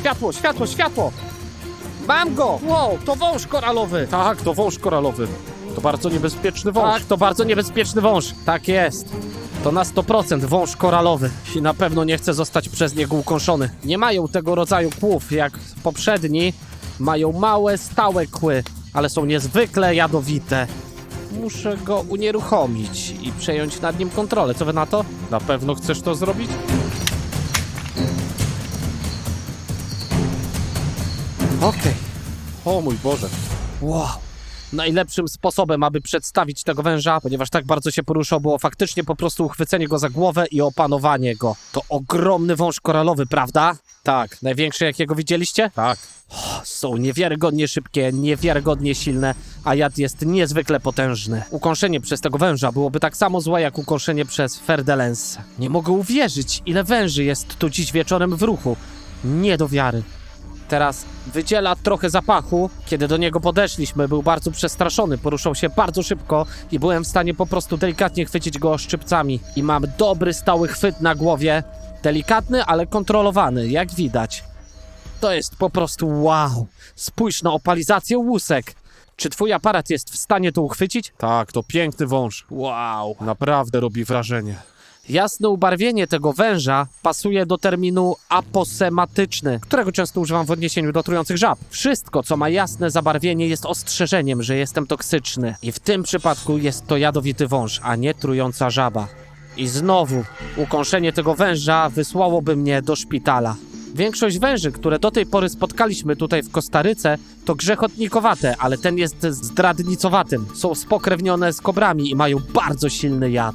światło, światło, światło! Mam go! Wow, to wąż koralowy! Tak, to wąż koralowy. To bardzo niebezpieczny wąż. Tak, to bardzo niebezpieczny wąż. Tak jest. To na 100% wąż koralowy. I na pewno nie chce zostać przez niego ukąszony. Nie mają tego rodzaju kłów jak poprzedni. Mają małe, stałe kły, ale są niezwykle jadowite. Muszę go unieruchomić i przejąć nad nim kontrolę. Co wy na to? Na pewno chcesz to zrobić? Okej. O mój Boże. Wow. Najlepszym sposobem, aby przedstawić tego węża, ponieważ tak bardzo się poruszał, było faktycznie po prostu uchwycenie go za głowę i opanowanie go. To ogromny wąż koralowy, prawda? Tak, największy jakiego widzieliście? Tak. Są niewiarygodnie szybkie, niewiarygodnie silne, a jad jest niezwykle potężny. Ukąszenie przez tego węża byłoby tak samo złe, jak ukąszenie przez Ferdelens. Nie mogę uwierzyć, ile węży jest tu dziś wieczorem w ruchu. Nie do wiary. Teraz wydziela trochę zapachu. Kiedy do niego podeszliśmy, był bardzo przestraszony, poruszał się bardzo szybko i byłem w stanie po prostu delikatnie chwycić go szczypcami. I mam dobry, stały chwyt na głowie. Delikatny, ale kontrolowany, jak widać. To jest po prostu wow. Spójrz na opalizację łusek. Czy twój aparat jest w stanie to uchwycić? Tak, to piękny wąż. Wow. Naprawdę robi wrażenie. Jasne ubarwienie tego węża pasuje do terminu aposematyczny, którego często używam w odniesieniu do trujących żab. Wszystko, co ma jasne zabarwienie, jest ostrzeżeniem, że jestem toksyczny. I w tym przypadku jest to jadowity wąż, a nie trująca żaba. I znowu, ukąszenie tego węża wysłałoby mnie do szpitala. Większość węży, które do tej pory spotkaliśmy tutaj w Kostaryce, to grzechotnikowate, ale ten jest zdradnicowatym. Są spokrewnione z kobrami i mają bardzo silny jad.